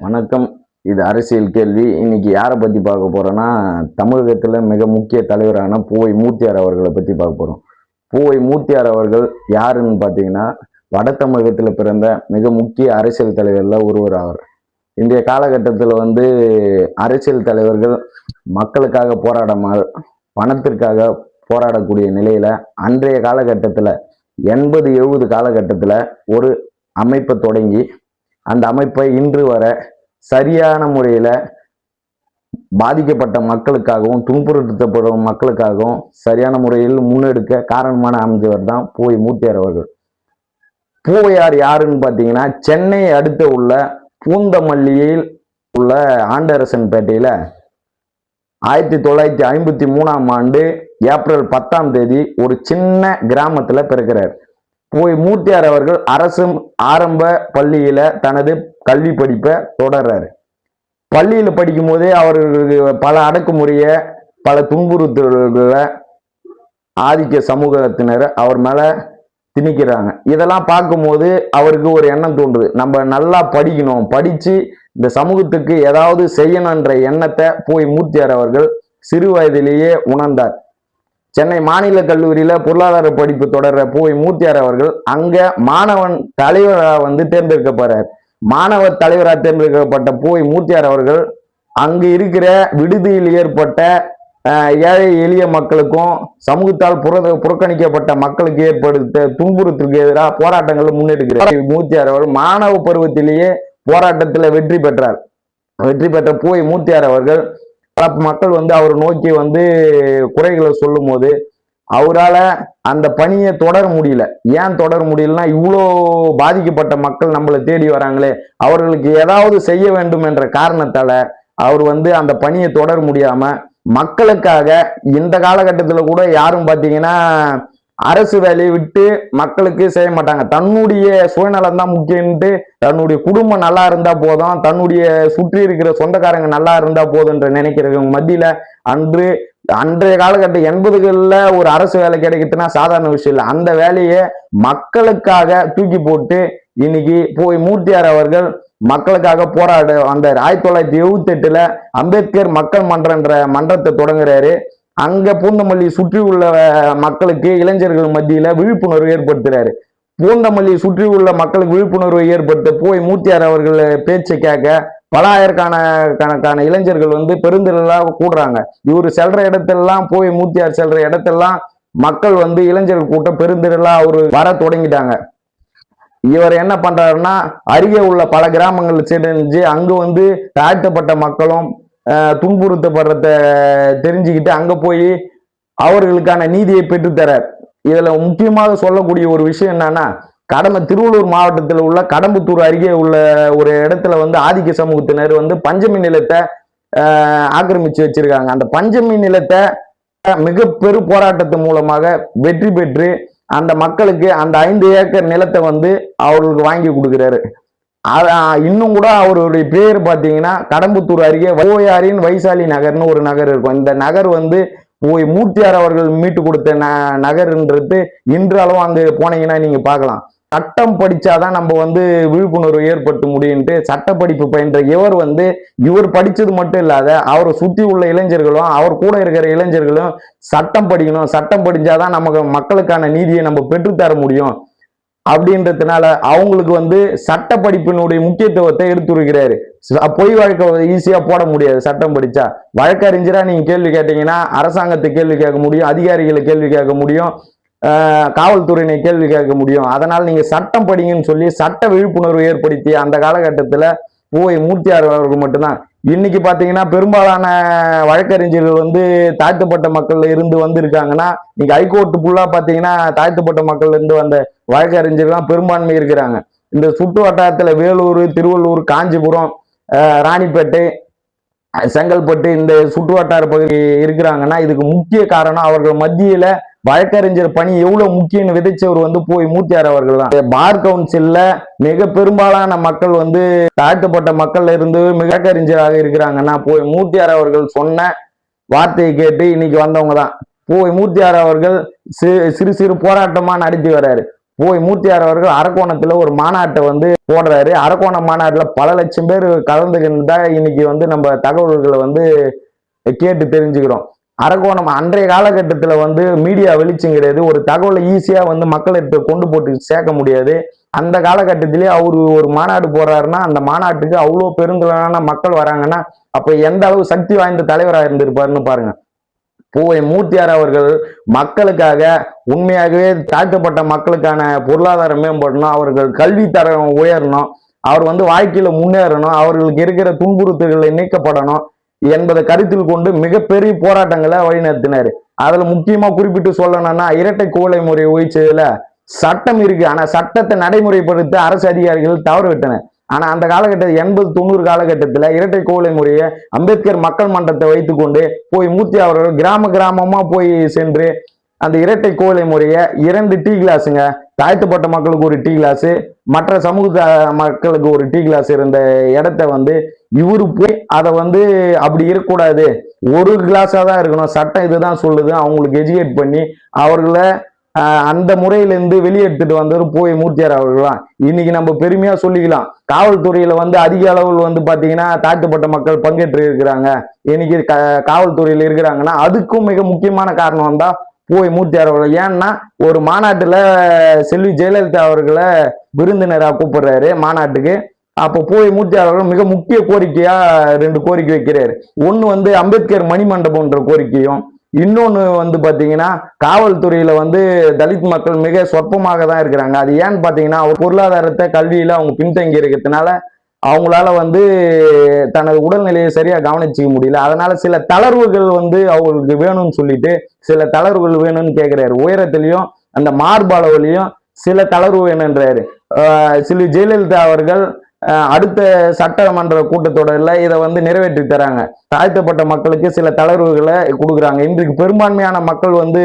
வணக்கம். இது அரசியல் கேள்வி. இன்னைக்கு யாரை பற்றி பார்க்க போறோம்னா தமிழகத்தில் மிக முக்கிய தலைவரான பூவை மூர்த்தியார் அவர்களை பற்றி பார்க்க போகிறோம் பூவை மூர்த்தியார் அவர்கள் யாருன்னு பார்த்தீங்கன்னா வட தமிழகத்தில் பிறந்த மிக முக்கிய அரசியல் தலைவரில் ஒருவர் ஆவார். இன்றைய காலகட்டத்தில் வந்து அரசியல் தலைவர்கள் மக்களுக்காக போராடாமல் பணத்திற்காக போராடக்கூடிய நிலையில் அன்றைய காலகட்டத்தில் எண்பது எழுபது காலகட்டத்தில் ஒரு அமைப்பை தொடங்கி அந்த அமைப்பை இன்று வர சரியான முறையில் பாதிக்கப்பட்ட மக்களுக்காகவும் துன்புறுத்தப்படும் மக்களுக்காகவும் சரியான முறையில் முன்னெடுக்க காரணமான அமைச்சவர் தான் பூவை மூத்தியார் அவர்கள். பூவையார் யாருன்னு பார்த்தீங்கன்னா சென்னை அடுத்து உள்ள பூந்தமல்லியில் உள்ள ஆண்டரசன் பேட்டையில் ஆயிரத்தி தொள்ளாயிரத்தி ஐம்பத்தி மூணாம் ஆண்டு ஏப்ரல் பத்தாம் தேதி ஒரு சின்ன கிராமத்தில் பிறக்கிறார். போய் மூர்த்தியார் அவர்கள் அரசு ஆரம்ப பள்ளியில தனது கல்வி படிப்பை தொடர்றாரு. பள்ளியில் படிக்கும் போதே அவர்களுக்கு பல அடக்குமுறைய பல துன்புறுத்தல்களை ஆதிக்க சமூகத்தினர் அவர் மேல திணிக்கிறாங்க. இதெல்லாம் பார்க்கும்போது அவருக்கு ஒரு எண்ணம் தோன்றுது. நம்ம நல்லா படிக்கணும். படிச்சு இந்த சமூகத்துக்கு ஏதாவது செய்யணுன்ற எண்ணத்தை போய் மூர்த்தியார் அவர்கள் சிறு வயதிலேயே உணர்ந்தார். சென்னை மாநில கல்லூரியில பொருளாதார படிப்பு தொடர்ற பூவை மூர்த்தியார் அவர்கள் அங்க மாணவன் தலைவரா வந்து தேர்ந்தெடுக்கப்படுறார் மாணவர் தலைவராக தேர்ந்தெடுக்கப்பட்ட பூவை மூர்த்தியார் அவர்கள் அங்கு இருக்கிற விடுதியில் ஏற்பட்ட ஏழை எளிய மக்களுக்கும் சமூகத்தால் புற புறக்கணிக்கப்பட்ட மக்களுக்கு ஏற்படுத்த துன்புறுத்தலுக்கு எதிராக போராட்டங்களை முன்னெடுக்கிறார். மூர்த்தியார் அவர்கள் மாணவ பருவத்திலேயே போராட்டத்தில் வெற்றி பெற்றார். வெற்றி பெற்ற பூவை மூர்த்தியார் அவர்கள் தரப்பு மக்கள் வந்து அவர் நோக்கி வந்து குறைகளை சொல்லும் போது அவரால் அந்த பணியை தொடர முடியல. ஏன் தொடர முடியலன்னா இவ்வளோ பாதிக்கப்பட்ட மக்கள் நம்மளை தேடி வராங்களே அவர்களுக்கு ஏதாவது செய்ய வேண்டும் என்ற காரணத்தால் அவர் வந்து அந்த பணியை தொடர முடியாமல் மக்களுக்காக இந்த காலகட்டத்தில் கூட யாரும் பார்த்தீங்கன்னா அரசு வேலையை விட்டு மக்களுக்கு செய்ய மாட்டாங்க. தன்னுடைய சுயநலம் தான் முக்கியன்ட்டு தன்னுடைய குடும்பம் நல்லா இருந்தா போதும் தன்னுடைய சுற்றி இருக்கிற சொந்தக்காரங்க நல்லா இருந்தா போதுன்ற நினைக்கிறவங்க மத்தியில அன்று அன்றைய காலகட்டம் எண்பதுகளில் ஒரு அரசு வேலை கிடைக்குதுன்னா சாதாரண விஷயம் இல்லை. அந்த வேலையை மக்களுக்காக தூக்கி போட்டு இன்னைக்கு போய் மூர்த்தியார் அவர்கள் மக்களுக்காக போராட வந்தார் ஆயிரத்தி தொள்ளாயிரத்தி எழுபத்தி எட்டுல அம்பேத்கர் மக்கள் மன்றன்ற மன்றத்தை தொடங்குறாரு. அங்க பூந்தமல்லி சுற்றி உள்ள மக்களுக்கு இளைஞர்கள் மத்தியில விழிப்புணர்வு ஏற்படுத்துறாரு. பூந்தமல்லி சுற்றி உள்ள மக்களுக்கு விழிப்புணர்வு ஏற்படுத்த போய் மூத்தியார் அவர்கள் பேச்சை கேட்க பல ஆயிரக்கான கணக்கான இளைஞர்கள் வந்து பெருந்திரளாக கூடுறாங்க. இவர் செல்ற இடத்தெல்லாம் போய் மூத்தியார் செல்ற இடத்தெல்லாம் மக்கள் வந்து இளைஞர்கள் கூட்டம் பெருந்திரளா அவரு வர தொடங்கிட்டாங்க. இவர் என்ன பண்றாருன்னா அருகே உள்ள பல கிராமங்கள் சென்று அங்கு வந்து தாழ்த்தப்பட்ட மக்களும் துன்புறுத்தப்படுறத தெரிஞ்சுக்கிட்டு அங்கே போய் அவர்களுக்கான நீதியை பெற்றுத்தரார் இதில் முக்கியமாக சொல்லக்கூடிய ஒரு விஷயம் என்னன்னா கடமை திருவள்ளூர் மாவட்டத்தில் உள்ள கடம்புத்தூர் அருகே உள்ள ஒரு இடத்துல வந்து ஆதிக்க சமூகத்தினர் வந்து பஞ்சமி நிலத்தை ஆக்கிரமிச்சு வச்சிருக்காங்க. அந்த பஞ்சமி நிலத்தை மிக பெரு போராட்டத்து மூலமாக வெற்றி பெற்று அந்த மக்களுக்கு அந்த ஐந்து ஏக்கர் நிலத்தை வந்து அவர்களுக்கு வாங்கி கொடுக்குறாரு. இன்னும் கூட அவருடைய பேர் பார்த்தீங்கன்னா கடம்புத்தூர் அருகே ஓயாரின் வைசாலி நகர்னு ஒரு நகர் இருக்கும். இந்த நகர் வந்து ஓய் மூர்த்தியார் அவர்கள் மீட்டு கொடுத்த ந நகர்ன்றது இன்றளவும் அங்கு போனீங்கன்னா நீங்க பார்க்கலாம். சட்டம் படிச்சாதான் நம்ம வந்து விழிப்புணர்வு ஏற்படுத்த முடியும்ட்டு சட்ட படிப்பு பயின்ற இவர் வந்து இவர் படிச்சது மட்டும் இல்லாத அவரை சுத்தி உள்ள இளைஞர்களும் அவர் கூட இருக்கிற இளைஞர்களும் சட்டம் படிக்கணும். சட்டம் படித்தாதான் நமக்கு மக்களுக்கான நீதியை நம்ம பெற்றுத்தர முடியும். அப்படின்றதுனால அவங்களுக்கு வந்து சட்ட படிப்பினுடைய முக்கியத்துவத்தை எடுத்துரைக்கிறாரு. பொய் வழக்கை ஈஸியாக போட முடியாது சட்டம் படித்தா வழக்கறிஞராக நீங்கள் கேள்வி கேட்டீங்கன்னா அரசாங்கத்தை கேள்வி கேட்க முடியும் அதிகாரிகளை கேள்வி கேட்க முடியும் காவல்துறையினை கேள்வி கேட்க முடியும். அதனால் நீங்கள் சட்டம் படிங்கன்னு சொல்லி சட்ட விழிப்புணர்வு ஏற்படுத்தி அந்த காலகட்டத்தில் பூவை மூர்த்தியார் அவர்கள் மட்டும்தான். இன்னைக்கு பாத்தீங்கன்னா பெரும்பாலான வழக்கறிஞர்கள் வந்து தாழ்த்தப்பட்ட மக்கள்ல இருந்து வந்திருக்காங்கன்னா இன்னைக்கு ஹைகோர்ட்டு ஃபுல்லா பாத்தீங்கன்னா தாழ்த்தப்பட்ட மக்கள்ல இருந்து வந்த வழக்கறிஞர்கள்லாம் பெரும்பான்மை இருக்கிறாங்க. இந்த சுற்று வட்டாரத்துல வேலூர் திருவள்ளூர் காஞ்சிபுரம் ராணிப்பேட்டை செங்கல்பட்டு இந்த சுற்று வட்டார பகுதி இருக்கிறாங்கன்னா இதுக்கு முக்கிய காரணம் அவர்கள் மத்தியில வழக்கறிஞர் பணி எவ்வளவு முக்கியம்னு விதைச்சவர் வந்து போய் மூர்த்தியார் அவர்கள் தான் பார் கவுன்சில்ல மிக பெரும்பாலான மக்கள் வந்து தாழ்த்தப்பட்ட மக்கள்ல இருந்து மிக வழக்கறிஞராக இருக்கிறாங்கன்னா போய் மூர்த்தியார் அவர்கள் சொன்ன வார்த்தையை கேட்டு இன்னைக்கு வந்தவங்க தான் போய் மூர்த்தியார் அவர்கள் சிறு சிறு சிறு போராட்டமா நடத்தி வர்றாரு. போய் மூர்த்தியார் அவர்கள் அரக்கோணத்துல ஒரு மாநாட்டை வந்து போடுறாரு. அரக்கோண மாநாட்டுல பல லட்சம் பேர் கலந்துகின்றதா இன்னைக்கு வந்து நம்ம தகவல்களை வந்து கேட்டு தெரிஞ்சுக்கிறோம். அரக்கோணம் அன்றைய காலகட்டத்தில் வந்து மீடியா வெளிச்சம் கிடையாது ஒரு தகவலை ஈஸியாக வந்து மக்கள்கிட்ட கொண்டு போட்டு சேர்க்க முடியாது. அந்த காலகட்டத்திலே அவர் ஒரு மாநாடு போடுறாருன்னா அந்த மாநாட்டுக்கு அவ்வளோ பெருந்திரளான மக்கள் வராங்கன்னா அப்போ எந்த அளவு சக்தி வாய்ந்த தலைவராக இருந்திருப்பாருன்னு பாருங்க. பூவை மூர்த்தியார் அவர்கள் மக்களுக்காக உண்மையாகவே தாழ்த்தப்பட்ட மக்களுக்கான பொருளாதாரம் மேம்படணும் அவர்கள் கல்வி தரம் உயரணும். அவர் வந்து வாழ்க்கையில முன்னேறணும். அவர்களுக்கு இருக்கிற துன்புறுத்தல்களை நீக்கப்படணும். என்பதை கருத்தில் கொண்டு மிகப்பெரிய போராட்டங்களை வழிநடத்தினார். அதுல முக்கியமா குறிப்பிட்டு சொல்லணும்னா இரட்டை குவளை முறை ஒழிச்சதுல சட்டம் இருக்கு. ஆனா சட்டத்தை நடைமுறைப்படுத்த அரசு அதிகாரிகள் தவறு விட்டனர். ஆனா அந்த காலகட்டத்தில் எண்பது தொண்ணூறு காலகட்டத்துல இரட்டை குவளை முறையை அம்பேத்கர் மக்கள் மன்றத்தை வைத்துக்கொண்டு போய் மூர்த்தி அவர்கள் கிராம கிராமமா போய் சென்று அந்த இரட்டை கோலை முறையை இரண்டு டீ கிளாஸுங்க. தாழ்த்தப்பட்ட மக்களுக்கு ஒரு டீ கிளாஸ் மற்ற சமூக மக்களுக்கு ஒரு டீ கிளாஸ் இருந்த இடத்த வந்து இவரு போய் அதை வந்து அப்படி இருக்கக்கூடாது. ஒரு கிளாஸாக தான் இருக்கணும். சட்டம் இதுதான் சொல்லுது. அவங்களுக்கு எஜுகேட் பண்ணி அவர்களை அந்த முறையிலேருந்து வெளியெடுத்துட்டு வந்தவர் போய் மூர்த்தியார் அவர்களாம் இன்னைக்கு நம்ம பெருமையா சொல்லிக்கலாம். காவல்துறையில வந்து அதிக அளவில் வந்து பாத்தீங்கன்னா தாழ்த்தப்பட்ட மக்கள் பங்கேற்று இருக்கிறாங்க இன்னைக்கு க- காவல்துறையில இருக்கிறாங்கன்னா அதுக்கும் மிக முக்கியமான காரணம் தான் போய் மூர்த்தி அவர்கள் ஏன்னா ஒரு மாநாட்டில் செல்வி ஜெயலலிதா அவர்களை விருந்தினராக கூப்பிடுறாரு மாநாட்டுக்கு. அப்போ போய் மூர்த்தி அவர்கள் மிக முக்கிய கோரிக்கையா ரெண்டு கோரிக்கை வைக்கிறாரு. ஒன்று வந்து அம்பேத்கர் மணிமண்டபம்ன்ற கோரிக்கையும் இன்னொன்று வந்து பார்த்தீங்கன்னா காவல்துறையில் வந்து தலித் மக்கள் மிக சொற்பமாக தான் இருக்கிறாங்க. அது ஏன்னு பார்த்தீங்கன்னா அவர் பொருளாதாரத்தை கல்வியில் அவங்க பின்தங்கி இருக்கிறதுனால அவங்களால வந்து தனது உடல்நிலையை சரியாக கவனிச்சிக்க முடியல. அதனால சில தளர்வுகள் வந்து அவங்களுக்கு வேணும்னு சொல்லிட்டு சில தளர்வுகள் வேணும்னு கேட்குறாரு உயரத்துலேயும் அந்த மார்பளவுலையும் சில தளர்வு வேணுன்றாரு ஆஹ் சில ஜெயலலிதா அவர்கள் அடுத்த சட்டமன்ற கூட்டத்தொடரில் இதை வந்து நிறைவேற்றி தராங்க. தாழ்த்தப்பட்ட மக்களுக்கு சில தளர்வுகளை கொடுக்குறாங்க. இன்றைக்கு பெரும்பான்மையான மக்கள் வந்து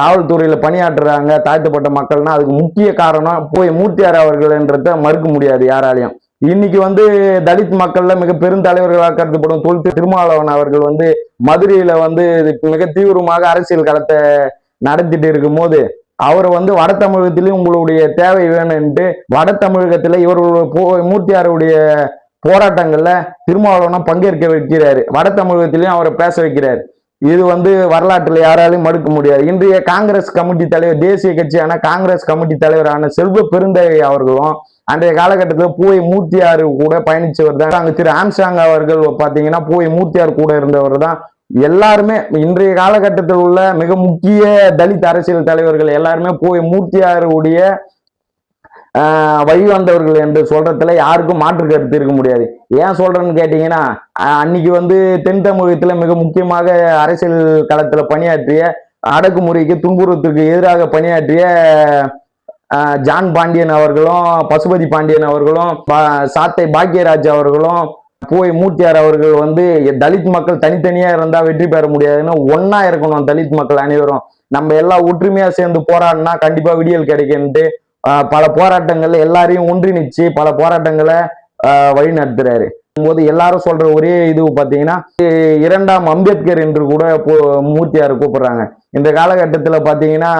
காவல்துறையில் பணியாற்றுறாங்க. தாழ்த்தப்பட்ட மக்கள்னா அதுக்கு முக்கிய காரணம் போய் மூர்த்தியார் அவர்கள்ன்றத மறுக்க முடியாது யாராலையும். இன்னைக்கு வந்து தலித் மக்கள்ல மிக பெருந்தலைவர்களாக கருதப்படும் தொல் திருமாவளவன் அவர்கள் வந்து மதுரையில வந்து மிக தீவிரமாக அரசியல் களத்தை நடத்திட்டு இருக்கும்போது அவர் வந்து வட தமிழகத்திலையும் உங்களுடைய தேவை வேணும்ட்டு வட தமிழகத்துல இவர்களுடைய போ- மூர்த்தியாருடைய போராட்டங்கள்ல திருமாவளவனா பங்கேற்க வைக்கிறாரு. வட தமிழகத்திலையும் அவரை பேச வைக்கிறார். இது வந்து வரலாற்றுல யாராலையும் மறுக்க முடியாது. இன்றைய காங்கிரஸ் கமிட்டி தலைவர் தேசிய கட்சியான காங்கிரஸ் கமிட்டி தலைவரான செல்வ பெருந்தகை அவர்களும் அன்றைய காலகட்டத்தில் பூவை மூர்த்தியார் கூட பயணிச்சவர் தான். அங்கே திரு ஆம்சாங் அவர்கள் பார்த்தீங்கன்னா பூவை மூர்த்தியார் கூட இருந்தவர் தான். எல்லாருமே இன்றைய காலகட்டத்தில் உள்ள மிக முக்கிய தலித் அரசியல் தலைவர்கள் எல்லாருமே பூவை மூர்த்தியாருடைய ஆஹ் வழி வந்தவர்கள் என்று சொல்றதுல யாருக்கும் மாற்று கருத்து இருக்க முடியாது. ஏன் சொல்றேன்னு கேட்டீங்கன்னா அன்னைக்கு வந்து தென் தமிழகத்துல மிக முக்கியமாக அரசியல் களத்துல பணியாற்றிய அடக்குமுறைக்கு துன்புறுத்துக்கு எதிராக பணியாற்றிய ஜான் பாண்டியன் அவர்களும் பசுபதி பாண்டியன் அவர்களும் சாத்தை பாக்கியராஜ் அவர்களும் போய் மூர்த்தியார் அவர்கள் வந்து தலித் மக்கள் தனித்தனியா இருந்தா வெற்றி பெற முடியாதுன்னு ஒன்னா இருக்கணும் தலித் மக்கள் அனைவரும். நம்ம எல்லாம் ஒற்றுமையா சேர்ந்து போராடினா கண்டிப்பா விடியல் கிடைக்கும்ட்டு பல போராட்டங்கள்ல எல்லாரையும் ஒன்றிணைச்சு பல போராட்டங்களை வழி நடத்துறாரு போது எல்லாரும் சொல்ற ஒரே இது பாத்தீங்கன்னா இரண்டாம் அம்பேத்கர் என்று கூட போ- மூர்த்தியார் கூப்பிடுறாங்க. இந்த காலகட்டத்துல பாத்தீங்கன்னா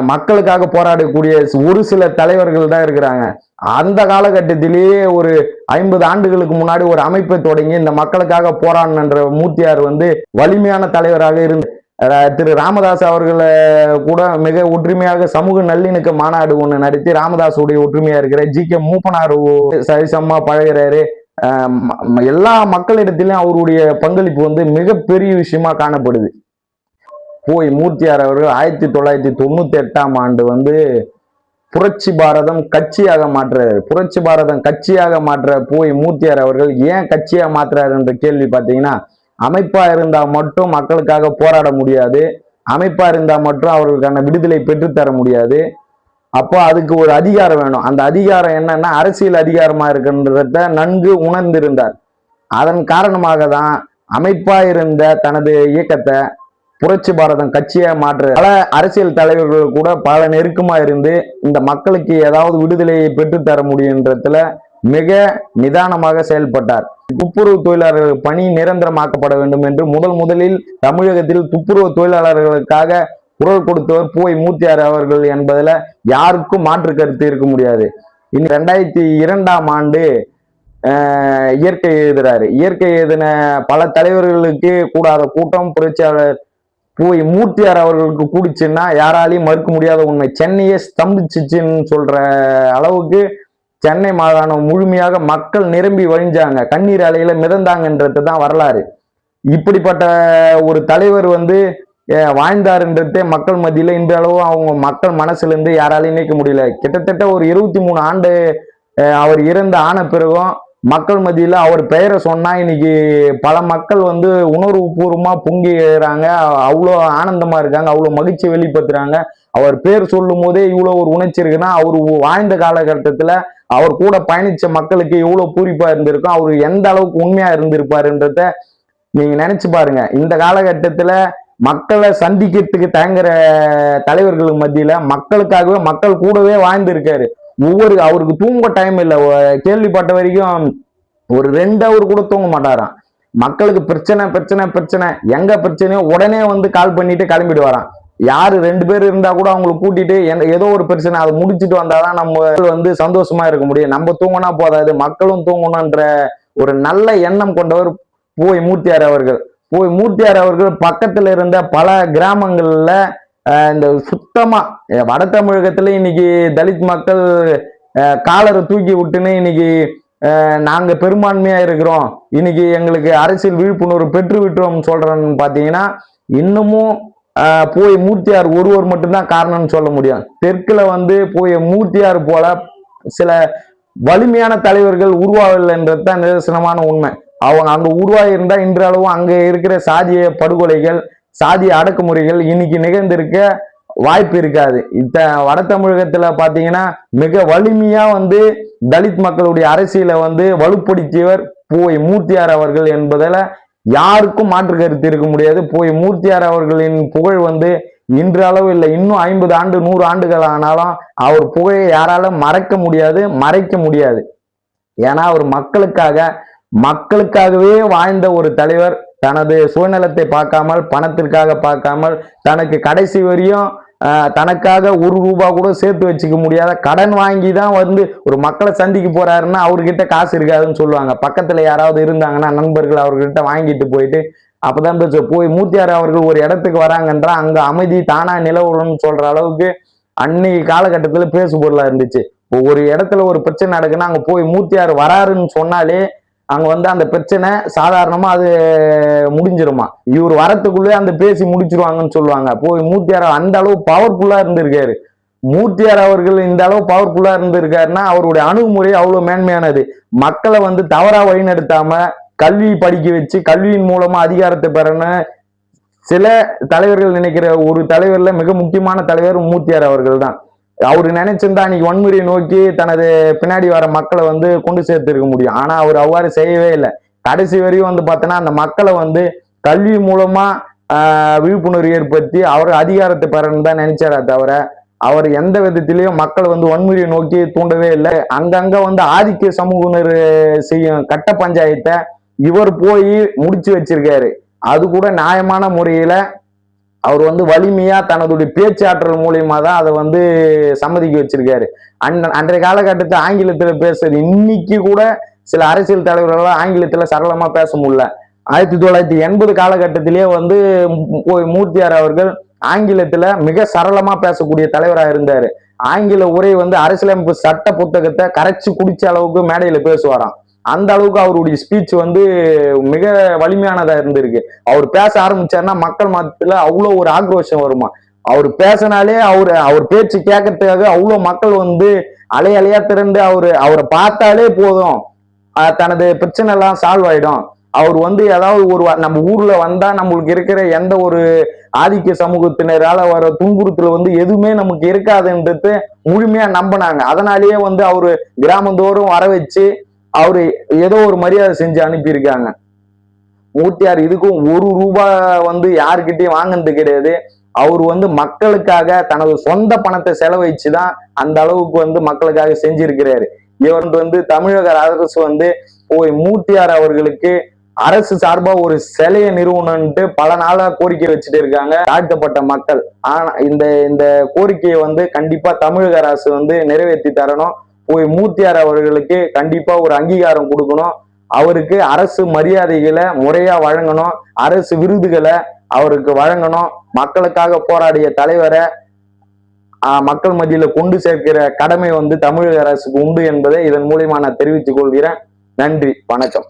மக்களுக்காக போராடக்கூடிய ஒரு சில தலைவர்கள் தான் இருக்கிறாங்க. அந்த காலகட்டத்திலேயே ஒரு ஐம்பது ஆண்டுகளுக்கு முன்னாடி ஒரு அமைப்பை தொடங்கி இந்த மக்களுக்காக போராடணுன்ற மூர்த்தியார் வந்து வலிமையான தலைவராக இருந்து திரு ராமதாஸ் அவர்களை கூட மிக ஒற்றுமையாக சமூக நல்லிணக்க மாநாடு ஒன்று நடத்தி ராமதாஸுடைய ஒற்றுமையா இருக்கிற ஜி கே மூப்பனார் சரிசமா பழகிறாரு. ம- எல்லா மக்களிடத்திலும் அவருடைய பங்களிப்பு வந்து மிகப்பெரிய விஷயமா காணப்படுது. போய் மூர்த்தியார் அவர்கள் ஆயிரத்தி தொள்ளாயிரத்தி தொண்ணூத்தி எட்டாம் ஆண்டு வந்து புரட்சி பாரதம் கட்சியாக மாற்றுறாரு. புரட்சி பாரதம் கட்சியாக மாற்ற போய் மூர்த்தியார் அவர்கள் ஏன் கட்சியாக மாற்றுறாரு என்ற கேள்வி பார்த்தீங்கன்னா அமைப்பா இருந்தா மட்டும் மக்களுக்காக போராட முடியாது. அமைப்பா இருந்தா மட்டும் அவர்களுக்கான விடுதலை பெற்றுத்தர முடியாது. அப்போ அதுக்கு ஒரு அதிகாரம் வேணும். அந்த அதிகாரம் என்னன்னா அரசியல் அதிகாரமா இருக்கின்றத நன்கு உணர்ந்திருந்தார். அதன் காரணமாக தான் அமைப்பா இருந்த தனது இயக்கத்தை புரட்சி பாரதம் கட்சியை மாற்ற. பல அரசியல் தலைவர்கள் கூட பல நெருக்கமா இருந்து இந்த மக்களுக்கு ஏதாவது விடுதலையை பெற்றுத்தர முடியுன்றதுல மிக நிதானமாக செயல்பட்டார். துப்புரவு தொழிலாளர்கள் பணி நிரந்தரமாக்கப்பட வேண்டும் என்று முதல் முதலில் தமிழகத்தில் துப்புரவு தொழிலாளர்களுக்காக குரல் கொடுத்தவர் பூவை மூர்த்தியார் அவர்கள் என்பதுல யாருக்கும் மாற்று கருத்து இருக்க முடியாது. இனி ரெண்டாயிரத்தி இரண்டாம் ஆண்டு இயற்கை எழுதுறாரு. இயற்கை எழுதின பல தலைவர்களுக்கு கூடாத கூட்டம் புரட்சியாளர் போய் மூர்த்தியார் அவர்களுக்கு கூடிச்சுன்னா யாராலையும் மறுக்க முடியாத உண்மை. சென்னையே ஸ்தம்பிச்சுச்சுன்னு சொல்ற அளவுக்கு சென்னை மாகாணம் முழுமையாக மக்கள் நிரம்பி வழிஞ்சாங்க. கண்ணீர் அலையில மிதந்தாங்கன்றது தான் வரலாறு. இப்படிப்பட்ட ஒரு தலைவர் வந்து வாழ்ந்தாருன்றதே மக்கள் மத்தியில இந்த அளவு அவங்க மக்கள் மனசுல இருந்து யாராலையும் நீக்க முடியல. கிட்டத்தட்ட ஒரு இருபத்தி மூணு ஆண்டு அவர் இறந்த ஆன பிறகும் மக்கள் மத்தியில் அவர் பெயரை சொன்னால் இன்னைக்கு பல மக்கள் வந்து உணர்வு பூர்வமாக பொங்கி அவ்வளோ ஆனந்தமாக இருக்காங்க. அவ்வளோ மகிழ்ச்சி வெளிப்படுத்துகிறாங்க அவர் பேர் சொல்லும் போதே இவ்வளோ ஒரு உணர்ச்சி இருக்குன்னா அவர் வாழ்ந்த காலகட்டத்தில் அவர் கூட பயணித்த மக்களுக்கு எவ்வளோ பூரிப்பாக இருந்திருக்கும் அவர் எந்த அளவுக்கு உண்மையாக இருந்திருப்பாருன்றத நீங்கள் நினச்சி பாருங்க. இந்த காலகட்டத்தில் மக்களை சந்திக்கிறதுக்கு தயங்குற தலைவர்களுக்கு மத்தியில் மக்களுக்காகவே மக்கள் கூடவே வாழ்ந்திருக்காரு. ஒவ்வொரு அவருக்கு தூங்க டைம் இல்லை. கேள்விப்பட்ட வரைக்கும் ஒரு ரெண்டு அவர் கூட தூங்க மாட்டாராம். மக்களுக்கு பிரச்சனை பிரச்சனை பிரச்சனை. எங்க பிரச்சனையோ உடனே வந்து கால் பண்ணிட்டு கிளம்பிடுவாராம். யாரு ரெண்டு பேர் இருந்தா கூட அவங்களை கூட்டிட்டு எந்த- ஏதோ ஒரு பிரச்சனை அதை முடிச்சிட்டு வந்தாதான் நம்ம வந்து சந்தோஷமா இருக்க முடியும். நம்ம தூங்கினா போதாது. மக்களும் தூங்கணும்ன்ற ஒரு நல்ல எண்ணம் கொண்டவர் போய் மூர்த்தியார் அவர்கள். போய் மூர்த்தியார் அவர்கள் பக்கத்துல இருந்த பல கிராமங்கள்ல இந்த சுத்தமா வட தமிழகத்துல இன்னைக்கு தலித் மக்கள் காலரை தூக்கி விட்டுன்னு இன்னைக்கு நாங்க பெரும்பான்மையா இருக்கிறோம். இன்னைக்கு எங்களுக்கு அரசியல் விழிப்புணர்வு பெற்று விட்டோம் சொல்றேன்னு பாத்தீங்கன்னா இன்னமும் போய் மூர்த்தியார் ஒருவர் மட்டும்தான் காரணம்னு சொல்ல முடியும். தெற்குல வந்து போய் மூர்த்தியார் போல சில வலிமையான தலைவர்கள் உருவாகலைன்றது தான் நிதர்சனமான உண்மை. அவங்க அங்க உருவாகி இருந்தா இன்றளவும் அங்க இருக்கிற சாதிய படுகொலைகள் சாதிய அடக்குமுறைகள் இன்னைக்கு நிகழ்ந்திருக்க வாய்ப்பு இருக்காது. இத்த வட தமிழகத்துல பாத்தீங்கன்னா மிக வலிமையா வந்து தலித் மக்களுடைய அரசியலை வந்து வலுப்படுத்தியவர் போய் மூர்த்தியார் அவர்கள் என்பதில் யாருக்கும் மாற்று கருத்து இருக்க முடியாது. போய் மூர்த்தியார் அவர்களின் புகழ் வந்து இன்று அளவு இல்லை. இன்னும் ஐம்பது ஆண்டு நூறு ஆண்டுகள் ஆனாலும் அவர் புகழை யாராலும் மறைக்க முடியாது மறைக்க முடியாது. ஏன்னா அவர் மக்களுக்காக மக்களுக்காகவே வாழ்ந்த ஒரு தலைவர். தனது சுயநலத்தை பார்க்காமல் பணத்திற்காக பார்க்காமல் தனக்கு கடைசி வரையும் தனக்காக ஒரு ரூபா கூட சேர்த்து வச்சுக்க முடியாத கடன் வாங்கி தான் வந்து ஒரு மக்களை சந்திக்க போறாருன்னா அவர்கிட்ட காசு இருக்காதுன்னு சொல்லுவாங்க. பக்கத்துல யாராவது இருந்தாங்கன்னா நண்பர்கள் அவர்கிட்ட வாங்கிட்டு போயிட்டு அப்பதான் பேச போய் மூத்தியார் அவர்கள் ஒரு இடத்துக்கு வராங்கன்றா அங்க அமைதி தானா நிலவுறன்னு சொல்ற அளவுக்கு அன்னைக்கு காலகட்டத்துல பேசு பொருளா இருந்துச்சு. ஒரு இடத்துல ஒரு பிரச்சனை நடக்குன்னா அங்க போய் மூத்தியார் வராருன்னு சொன்னாலே அங்க வந்து அந்த பிரச்சனை சாதாரணமா அது முடிஞ்சிருமா? இவர் வரத்துக்குள்ளே அந்த பேசி முடிச்சிருவாங்கன்னு சொல்லுவாங்க. போய் மூத்தியார் அந்த அளவு பவர்ஃபுல்லா இருந்திருக்காரு. மூர்த்தியார் அவர்கள் இந்த அளவு பவர்ஃபுல்லா இருந்திருக்காருன்னா அவருடைய அணுகுமுறை அவ்வளவு மேன்மையானது. மக்களை வந்து தவறா வழிநடத்தாம கல்வி படிக்க வச்சு கல்வியின் மூலமா அதிகாரத்தை பெறணும் சில தலைவர்கள் நினைக்கிற ஒரு தலைவர்ல மிக முக்கியமான தலைவர் மூர்த்தியார் அவர்கள் தான் அவர் நினைச்சிருந்தா அன்னைக்கு வன்முறையை நோக்கி தனது பின்னாடி வர மக்களை வந்து கொண்டு சேர்த்திருக்க முடியும். ஆனா அவர் அவ்வாறு செய்யவே இல்லை. கடைசி வரையும் வந்து பார்த்தோன்னா அந்த மக்களை வந்து கல்வி மூலமா விழிப்புணர்வு ஏற்படுத்தி அவர் அதிகாரத்தை பெறணும்னு தான் நினைச்சாரா தவிர அவர் எந்த விதத்திலையும் மக்கள் வந்து வன்முறையை நோக்கி தூண்டவே இல்லை. அங்கங்க வந்து ஆதிக்க சமூகத்தினர் செய்யும் கட்ட பஞ்சாயத்தை இவர் போய் முடிச்சு வச்சிருக்காரு. அது கூட நியாயமான முறையில அவர் வந்து வலிமையா தனதுடைய பேச்சாற்றல் மூலியமா தான் அதை வந்து சம்மதிக்க வச்சிருக்காரு. அன் அன்றைய காலகட்டத்தில் ஆங்கிலத்துல பேசுறது இன்னைக்கு கூட சில அரசியல் தலைவர்களால் ஆங்கிலத்துல சரளமா பேச முடியல. ஆயிரத்தி தொள்ளாயிரத்தி எண்பது காலகட்டத்திலேயே வந்து மூர்த்தியார் அவர்கள் ஆங்கிலத்துல மிக சரளமா பேசக்கூடிய தலைவராக இருந்தாரு. ஆங்கில உரை வந்து அரசியலமைப்பு சட்ட புத்தகத்தை கரைச்சி குடிச்ச அளவுக்கு மேடையில பேசுவாராம். அந்த அளவுக்கு அவருடைய ஸ்பீச் வந்து மிக வலிமையானதா இருந்திருக்கு. அவர் பேச ஆரம்பிச்சாருன்னா மக்கள் மத்தியில அவ்வளோ ஒரு ஆக்ரோஷம் வருமா? அவர் பேசினாலே அவர் அவர் பேச்சு கேட்கறதுக்காக அவ்வளோ மக்கள் வந்து அலை அலையா திரண்டு அவரு அவரை பார்த்தாலே போதும். தனது பிரச்சனை எல்லாம் சால்வ் ஆயிடும். அவர் வந்து ஏதாவது ஒரு வ- நம்ம ஊர்ல வந்தா நம்மளுக்கு இருக்கிற எந்த ஒரு ஆதிக்க சமூகத்தினரால வர துன்புறுத்தல் வந்து எதுவுமே நமக்கு இருக்காதுன்றது முழுமையா நம்பினாங்க. அதனாலேயே வந்து அவரு கிராமந்தோறும் வர வச்சு அவரு ஏதோ ஒரு மரியாதை செஞ்சு அனுப்பியிருக்காங்க. மூர்த்தியார் இதுக்கும் ஒரு ரூபாய் வந்து யாருக்கிட்டையும் வாங்கினது கிடையாது. அவர் வந்து மக்களுக்காக தனது சொந்த பணத்தை செலவழிச்சு தான் அந்த அளவுக்கு வந்து மக்களுக்காக செஞ்சிருக்கிறாரு. இவர் வந்து தமிழக அரசு வந்து போய் மூர்த்தியார் அவர்களுக்கு அரசு சார்பா ஒரு சிலையை நிறுவனம்ட்டு பல நாளா கோரிக்கை வச்சுட்டு இருக்காங்க தாழ்த்தப்பட்ட மக்கள். ஆனா இந்த இந்த கோரிக்கையை வந்து கண்டிப்பா தமிழக அரசு வந்து நிறைவேற்றி தரணும். போய் மூர்த்தியார் அவர்களுக்கு கண்டிப்பா ஒரு அங்கீகாரம் கொடுக்கணும். அவருக்கு அரசு மரியாதைகளை முறையா வழங்கணும். அரசு விருதுகளை அவருக்கு வழங்கணும். மக்களுக்காக போராடிய தலைவரை ஆஹ், மக்கள் மத்தியில கொண்டு சேர்க்கிற கடமை வந்து தமிழக அரசுக்கு உண்டு என்பதை இதன் மூலியமா நான் தெரிவித்துக் கொள்கிறேன். நன்றி வணக்கம்.